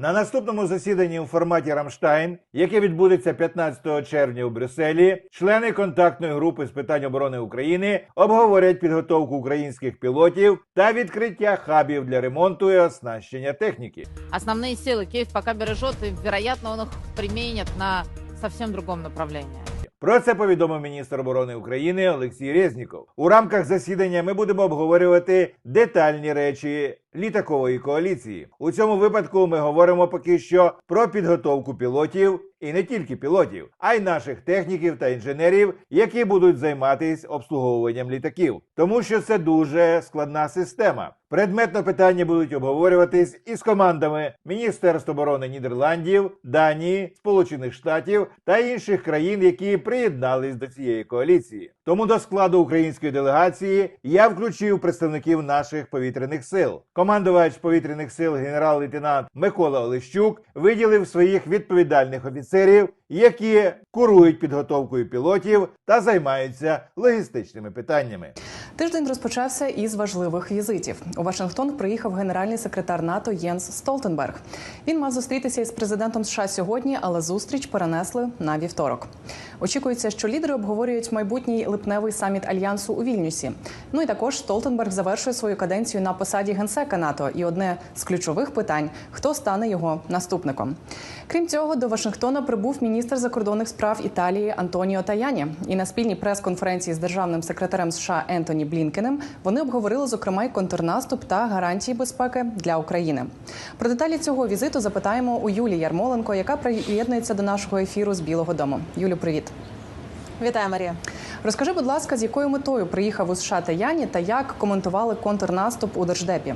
На наступному засіданні у форматі Рамштайн, яке відбудеться 15 червня у Брюсселі, члени контактної групи з питань оборони України обговорять підготовку українських пілотів та відкриття хабів для ремонту і оснащення техніки. Основні сили Київ поки бережет, і, вероятно, он их применит на зовсім другому направлении. Про це повідомив міністр оборони України Олексій Резніков. У рамках засідання ми будемо обговорювати детальні речі літакової коаліції. У цьому випадку ми говоримо поки що про підготовку пілотів і не тільки пілотів, а й наших техніків та інженерів, які будуть займатися обслуговуванням літаків, тому що це дуже складна система. Предметно питання будуть обговорюватись із командами Міністерств оборони Нідерландів, Данії, Сполучених Штатів та інших країн, які приєднались до цієї коаліції. Тому до складу української делегації я включив представників наших повітряних сил. Командувач повітряних сил генерал-лейтенант Микола Олещук виділив своїх відповідальних офіцерів, які курують підготовкою пілотів та займаються логістичними питаннями. Тиждень розпочався із важливих візитів. У Вашингтон приїхав генеральний секретар НАТО Єнс Столтенберг. Він мав зустрітися із президентом США сьогодні, але зустріч перенесли на вівторок. Очікується, що лідери обговорюють майбутній липневий саміт альянсу у Вільнюсі. Ну і також Столтенберг завершує свою каденцію на посаді генсека НАТО. І одне з ключових питань хто стане його наступником. Крім цього, до Вашингтона прибув міністр закордонних справ Італії Антоніо Таяні. І на спільній прес-конференції з державним секретарем США Ентоні Блінкенем вони обговорили зокрема й контрнаступ та гарантії безпеки для України. Про деталі цього візиту запитаємо у Юлії Ярмоленко, яка приєднується до нашого ефіру з Білого Дому. Юлю, привіт. Вітаю, Марія. Розкажи, будь ласка, з якою метою приїхав у США та Яні, та як коментували контрнаступ у держдепі?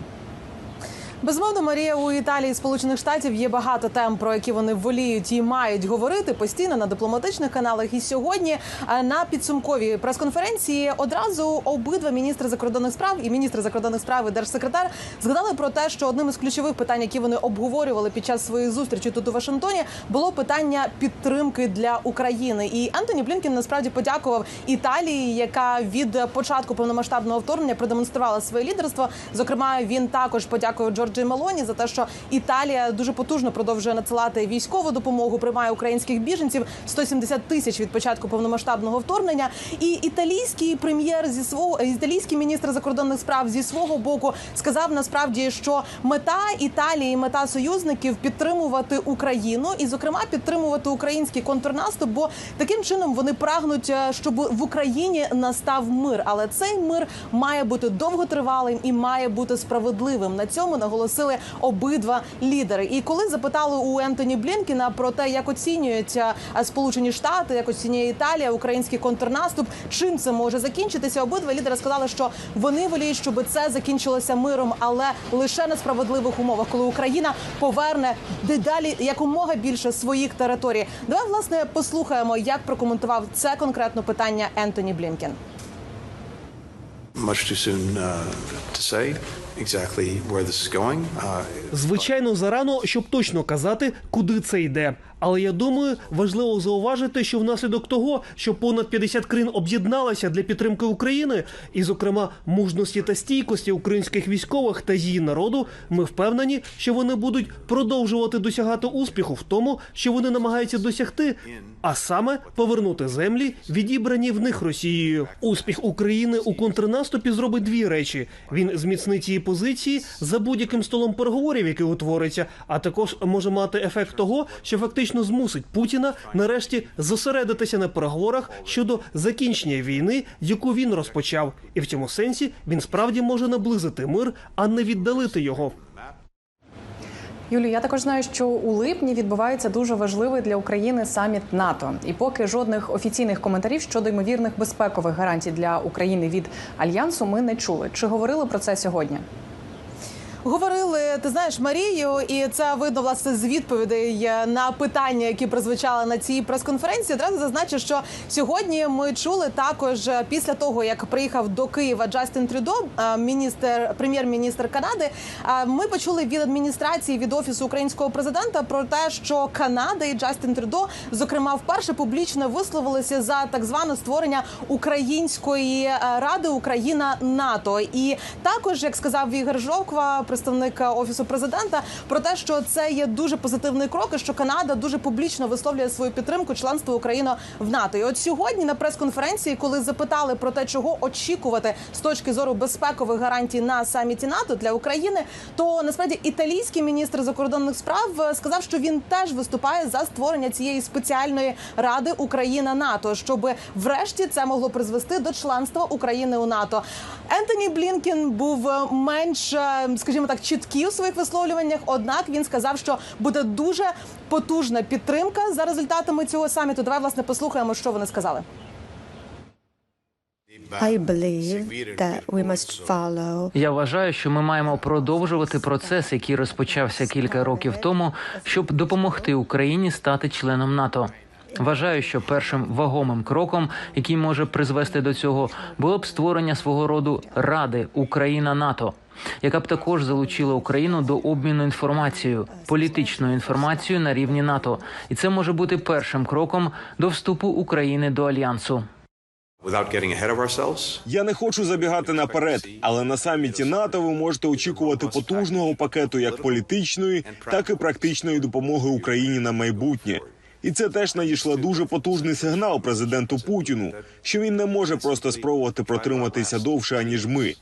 Безумовно, Марія у Італії Сполучених Штатів є багато тем, про які вони воліють і мають говорити постійно на дипломатичних каналах. І сьогодні е, на підсумковій прес-конференції одразу обидва міністри закордонних справ і міністр закордонних справ і держсекретар згадали про те, що одним із ключових питань, які вони обговорювали під час своєї зустрічі тут у Вашингтоні, було питання підтримки для України. І Антоні Блінкен насправді подякував Італії, яка від початку повномасштабного вторгнення продемонструвала своє лідерство. Зокрема, він також подякував Джорджі Мелоні за те, що Італія дуже потужно продовжує надсилати військову допомогу, приймає українських біженців 170 тисяч від початку повномасштабного вторгнення. І італійський прем'єр зі свого італійський міністр закордонних справ зі свого боку сказав насправді, що мета Італії, мета союзників підтримувати Україну і, зокрема, підтримувати український контрнаступ, бо таким чином вони прагнуть, е, щоб в Україні настав мир. Але цей мир має бути довготривалим і має бути справедливим. На цьому наголосили обидва лідери. І коли запитали у Ентоні Блінкіна про те, як оцінюють е, Сполучені Штати, як оцінює Італія, український контрнаступ, чим це може закінчитися, обидва лідери сказали, що вони воліють, щоб це закінчилося миром, але лише на справедливих умовах, коли Україна поверне дедалі якомога більше своїх територій. Давай власне послухаємо, як прокоментував це конкретно питання Ентоні Блінкен. much too soon uh, to say Uh, Звичайно, зарано, щоб точно казати, куди це йде. Але я думаю, важливо зауважити, що внаслідок того, що понад 50 країн об'єдналися для підтримки України, і, зокрема, мужності та стійкості українських військових та її народу, ми впевнені, що вони будуть продовжувати досягати успіху в тому, що вони намагаються досягти, а саме повернути землі, відібрані в них Росією. Успіх України у контрнаступі зробить дві речі: він зміцнить її позиції за будь-яким столом переговорів, який утвориться, а також може мати ефект того, що фактично змусить Путіна нарешті зосередитися на переговорах щодо закінчення війни, яку він розпочав, і в цьому сенсі він справді може наблизити мир, а не віддалити його. Юлію, я також знаю, що у липні відбувається дуже важливий для України саміт НАТО. І поки жодних офіційних коментарів щодо ймовірних безпекових гарантій для України від альянсу ми не чули. Чи говорили про це сьогодні? Говорили, ти знаєш Марію, і це видно власне з відповідей на питання, які прозвучали на цій прес-конференції. Одразу зазначу, що сьогодні ми чули також е, після того, як приїхав до Києва Джастін Трюдо, е, міністр прем'єр-міністр Канади. е, Ми почули від адміністрації від офісу українського президента про те, що Канада і Джастін Трюдо, зокрема, вперше публічно висловилися за так зване створення української ради Україна НАТО. І також, як сказав Ігор Жовква, представник е, офісу президента про те, що це є дуже позитивний крок, і що Канада дуже публічно висловлює свою підтримку членству України в НАТО. І от сьогодні на прес-конференції, коли запитали про те, чого очікувати з точки зору безпекових гарантій на саміті НАТО для України, то насправді італійський міністр закордонних справ сказав, що він теж виступає за створення цієї спеціальної ради Україна НАТО, щоб врешті це могло призвести до членства України у НАТО. Ентоні Блінкен був е, менш, е, скажімо так, чіткий у своїх висловлюваннях. Однак він сказав, що буде дуже потужна підтримка за результатами цього саміту. Давай власне послухаємо, що вони сказали. I believe that we must follow Я вважаю, що ми маємо продовжувати процес, який розпочався кілька років тому, щоб допомогти Україні стати членом НАТО. Вважаю, що першим вагомим кроком, який може призвести до цього, було б створення свого роду Ради Україна НАТО, яка б також залучила Україну до обміну інформацією, політичною інформацією на рівні НАТО, і це може бути першим кроком до вступу України до альянсу. Я не хочу забігати наперед, але на саміті НАТО ви можете очікувати потужного пакету як політичної, так і практичної допомоги Україні на майбутнє. І це теж надійшла дуже потужний сигнал президенту Путіну, що він не може просто спробувати протриматися довше аніж ми.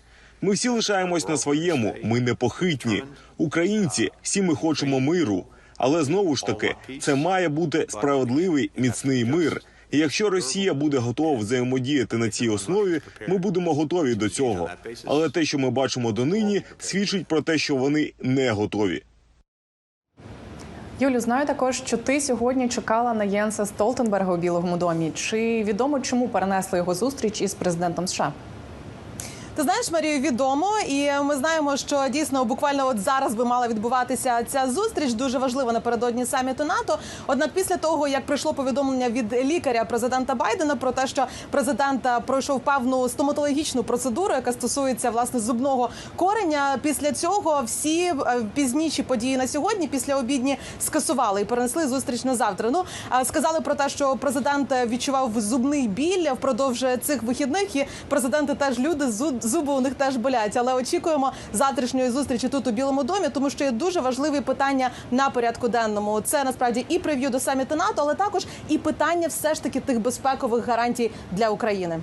Ми всі лишаємось на своєму. Ми непохитні. Українці, всі ми хочемо миру. Але знову ж таки, це має бути справедливий міцний мир. І якщо Росія буде готова взаємодіяти на цій основі, ми будемо готові до цього. Але те, що ми бачимо донині, свідчить про те, що вони не готові. Юлю, знаю також, що ти сьогодні чекала на Єнса Столтенберга у Білому домі. Чи відомо, чому перенесли його зустріч із президентом США? Ти знаєш, Марію, відомо, і ми знаємо, що дійсно буквально от зараз би мала відбуватися ця зустріч. Дуже важлива напередодні саміту НАТО. Однак, після того як прийшло повідомлення від лікаря президента Байдена про те, що президент е, пройшов певну стоматологічну процедуру, яка стосується власне зубного кореня. Після цього всі е, пізніші події на сьогодні, після обідні, скасували і перенесли зустріч на завтра. Ну е, сказали про те, що президент відчував зубний біль впродовж цих вихідних, і президенти теж люди зу- зуби у них теж болять. Але очікуємо завтрашньої зустрічі тут у Білому домі, тому що є дуже важливі питання на порядку денному. Це насправді і прев'ю до саміту НАТО, але також і питання все ж таки тих безпекових гарантій для України.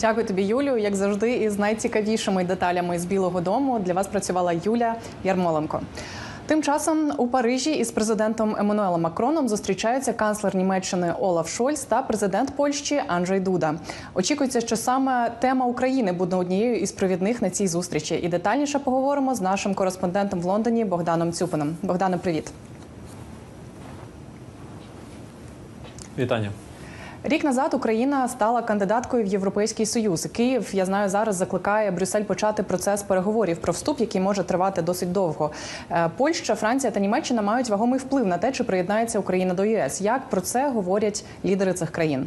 Дякую тобі, Юлю. Як завжди, із найцікавішими деталями з Білого Дому для вас працювала Юля Ярмоленко. Тим часом у Парижі із президентом Еммануелем Макроном зустрічаються канцлер Німеччини Олаф Шольц та президент Польщі Анджей Дуда. Очікується, що саме тема України буде однією із провідних на цій зустрічі. І детальніше поговоримо з нашим кореспондентом в Лондоні Богданом Цюпином. Богдане, привіт. Вітання. Рік назад Україна стала кандидаткою в Європейський Союз. Київ, я знаю, зараз закликає Брюссель почати процес переговорів про вступ, який може тривати досить довго. Е, Польща, Франція та Німеччина мають вагомий вплив на те, чи приєднається Україна до ЄС. Як про це говорять лідери цих країн?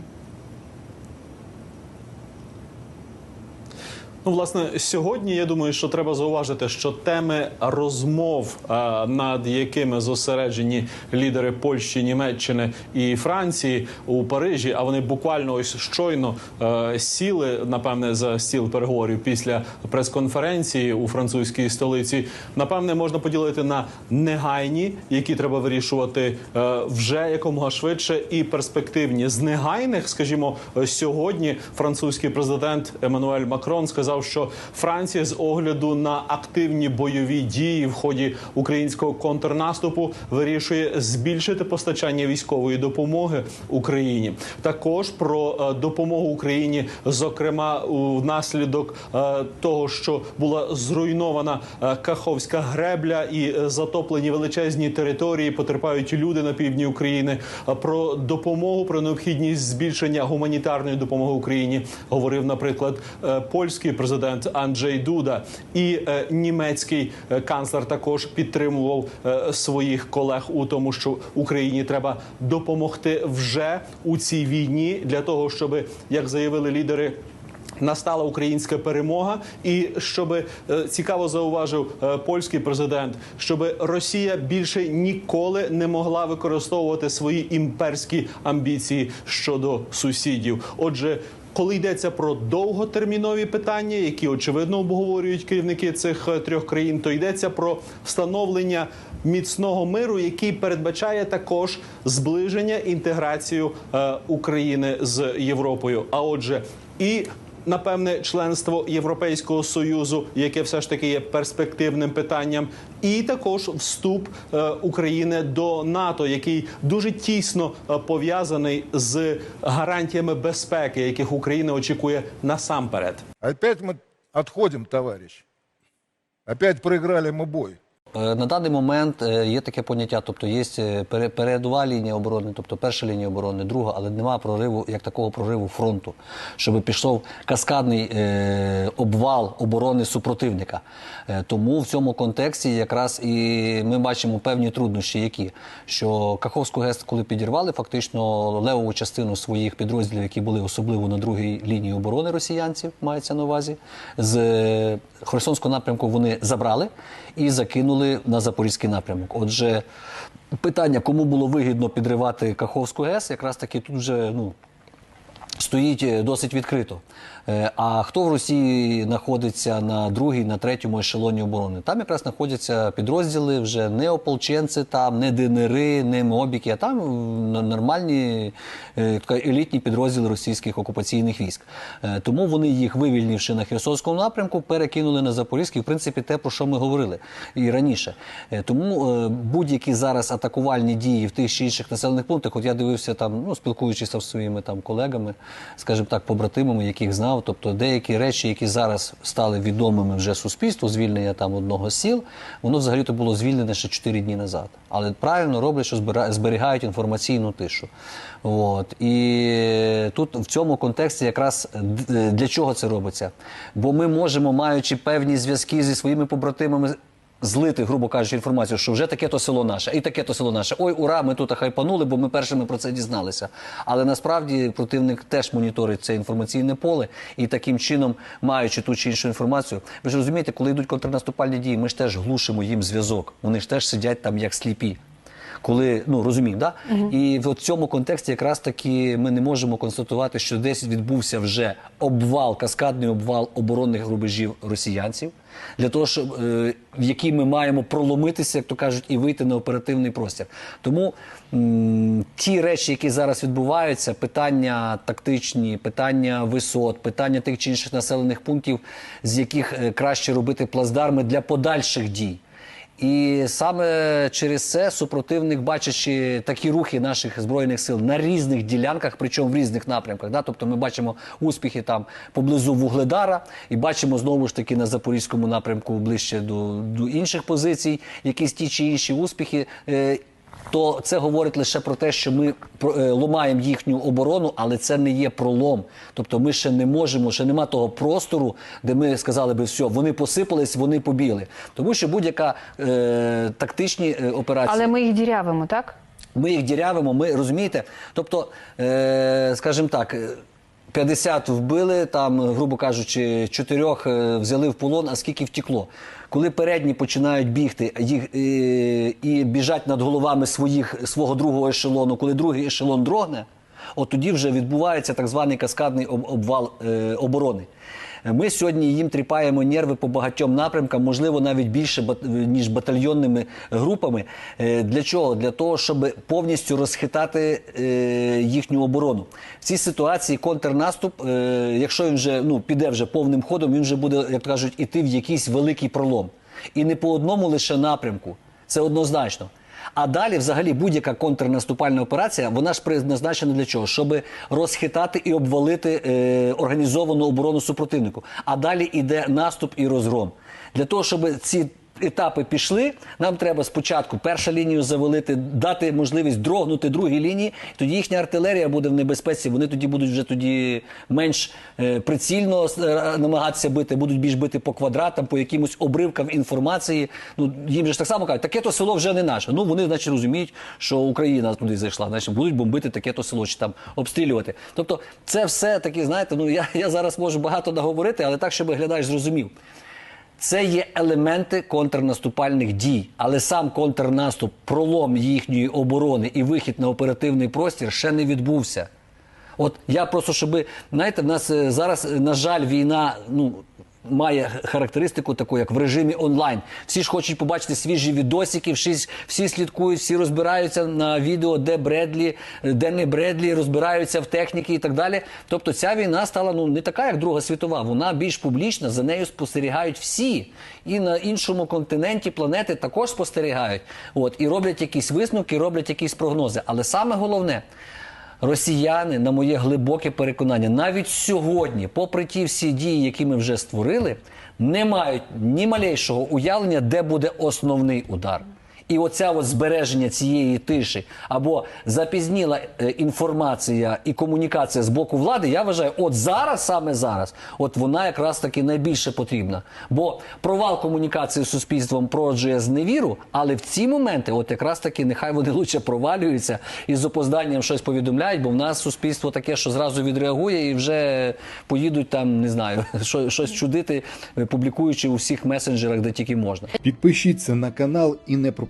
Ну, власне, сьогодні я думаю, що треба зауважити, що теми розмов, е, над якими зосереджені лідери Польщі, Німеччини і Франції у Парижі, а вони буквально ось щойно е, сіли, напевне, за стіл переговорів після прес-конференції у французькій столиці. Напевне, можна поділити на негайні, які треба вирішувати е, вже якомога швидше, і перспективні з негайних, скажімо, сьогодні французький президент Еммануель Макрон сказав, що Франція з огляду на активні бойові дії в ході українського контрнаступу вирішує збільшити постачання військової допомоги Україні. Також про е, допомогу Україні, зокрема внаслідок е, того, що була зруйнована е, Каховська гребля і затоплені величезні території, потерпають люди на півдні України. Про допомогу, про необхідність збільшення гуманітарної допомоги Україні говорив, наприклад, польський президент Анджей Дуда і е, німецький е, канцлер також підтримував е, своїх колег у тому, що Україні треба допомогти вже у цій війні для того, щоб як заявили лідери. Настала українська перемога, і щоб е, цікаво зауважив е, польський президент, щоб Росія більше ніколи не могла використовувати свої імперські амбіції щодо сусідів. Отже, Коли йдеться про довготермінові питання, які очевидно обговорюють керівники цих е, трьох країн, то йдеться про встановлення міцного миру, який передбачає також зближення інтеграцію е, України з Європою. А отже, і Напевне, членство Європейського союзу, яке все ж таки є перспективним питанням, і також вступ е, України до НАТО, який дуже тісно е, пов'язаний з гарантіями безпеки, яких Україна очікує насамперед. Опять мы отходим, товарищ. Опять проиграли мы бой. Е, На даний момент е, є таке поняття, тобто є е, передова лінія оборони, тобто перша лінія оборони, друга, але немає прориву як такого прориву фронту, щоб пішов каскадний обвал оборони супротивника. Тому в цьому контексті якраз і ми бачимо певні труднощі, які що Каховську ГЕС, коли підірвали, фактично левову частину своїх підрозділів, які були особливо на другій лінії оборони росіянців, мається на увазі, з Херсонського напрямку вони забрали і закинули на Запорізький напрямок. Отже, питання, кому було вигідно підривати Каховську ГЕС, якраз таки тут вже ну, стоїть е, досить відкрито. Е, А хто в Росії знаходиться на другій, на третьому ешелоні оборони? Там якраз знаходяться підрозділи вже не ополченці, там не ДНРи, не мобіки, а там нормальні е, елітні підрозділи російських окупаційних військ. Тому вони їх вивільнивши на Херсонському напрямку, перекинули на Запорізький. В принципі, те, про що ми говорили і раніше. Тому будь-які зараз атакувальні дії в тих чи інших населених пунктах, от я дивився там, ну спілкуючися з своїми там колегами, скажімо так, побратимами, яких знав. Тобто деякі речі, які зараз стали відомими вже суспільству, звільнення там одного з сіл, воно взагалі то було звільнене ще 4 дні назад. Але правильно роблять, що зберігають інформаційну тишу. От. І тут в цьому контексті якраз для чого це робиться? Бо ми можемо, маючи певні зв'язки зі своїми побратимами, злити, грубо кажучи, інформацію, що вже таке то село наше, і таке то село наше. Ой, ура, ми тут хайпанули, бо ми першими про це дізналися. Але насправді противник теж моніторить це інформаційне поле і таким чином, маючи ту чи іншу інформацію, ви ж розумієте, коли йдуть контрнаступальні дії, ми ж теж глушимо їм зв'язок. Вони ж теж сидять там як сліпі. Коли ну розуміємо, да? і в цьому контексті якраз таки ми не можемо констатувати, що десь відбувся вже обвал, каскадний обвал оборонних рубежів росіянців, для того, щоб е, в який ми маємо проломитися, як то кажуть, і вийти на оперативний простір. Тому м, ті речі, які зараз відбуваються, питання тактичні, питання висот, питання тих чи інших населених пунктів, з яких е, краще робити плацдарми для подальших дій. І саме через це супротивник, бачачи такі рухи наших збройних сил на різних ділянках, причому в різних напрямках. Да? Тобто ми бачимо успіхи там поблизу Вугледара, і бачимо знову ж таки на запорізькому напрямку ближче до, до інших позицій, якісь ті чи інші успіхи. Е, то це говорить лише про те, що ми е, ломаємо їхню оборону, але це не є пролом. Тобто ми ще не можемо, ще нема того простору, де ми сказали би, все, вони посипались, вони побігли. Тому що будь-яка е, тактичні е, операції. Але ми їх дірявимо, так? Ми їх дірявимо, ми розумієте? Тобто, е, скажімо так. е, 50 вбили, там, грубо кажучи, чотирьох е, взяли в полон, а скільки втекло. Коли передні починають бігти їх, і, і біжать над головами своїх, свого другого ешелону, коли другий ешелон дрогне, от тоді вже відбувається так званий каскадний обвал е, оборони. Ми сьогодні їм тріпаємо нерви по багатьом напрямкам, можливо, навіть більше ніж батальйонними групами. Е, Для чого? Для того, щоб повністю розхитати е, їхню оборону. В цій ситуації контрнаступ, е, якщо він вже ну, піде вже повним ходом, він вже буде, як кажуть, іти в якийсь великий пролом. І не по одному лише напрямку. Це однозначно. А далі, взагалі, будь-яка контрнаступальна операція, вона ж призначена для чого? Щоб розхитати і обвалити е, організовану оборону супротивнику. А далі йде наступ і розгром. Для того, щоб ці етапи пішли, нам треба спочатку першу лінію завалити, дати можливість дрогнути другій лінії. Тоді їхня артилерія буде в небезпеці. Вони тоді будуть вже тоді менш е, прицільно е, намагатися бити, будуть більш бити по квадратам, по якимось обривкам інформації. Ну їм же ж так само кажуть, таке то село вже не наше. Ну вони, значить, розуміють, що Україна туди зайшла, значить будуть бомбити таке то село чи там обстрілювати. Тобто, це все таки, знаєте, ну я, я зараз можу багато наговорити, але так, щоб глядач зрозумів. Це є елементи контрнаступальних дій, але сам контрнаступ, пролом їхньої оборони і вихід на оперативний простір ще не відбувся. От я просто, щоб знаєте, в нас е, зараз, е, на жаль, війна, ну. Має характеристику таку, як в режимі онлайн. Всі ж хочуть побачити свіжі відосики, всі, всі слідкують, всі розбираються на відео, де Бредлі, е, де не Бредлі, розбираються в техніці і так далі. Тобто ця війна стала ну не така, як Друга світова. Вона більш публічна, за нею спостерігають всі. І на іншому континенті планети також спостерігають. От і роблять якісь висновки, роблять якісь прогнози. Але саме головне. Росіяни, на моє глибоке переконання, навіть сьогодні, попри ті всі дії, які ми вже створили, не мають ні малейшого уявлення, де буде основний удар. І оця от збереження цієї тиші або запізніла е, інформація і комунікація з боку влади, я вважаю, от зараз, саме зараз, от вона якраз таки найбільше потрібна. Бо провал комунікації з суспільством породжує зневіру, але в ці моменти, от якраз таки, нехай вони лучше провалюються і з опозданням щось повідомляють, бо в нас суспільство таке, що зразу відреагує і вже поїдуть там, не знаю, щось чудити, публікуючи у всіх месенджерах, де тільки можна. Підпишіться на канал і не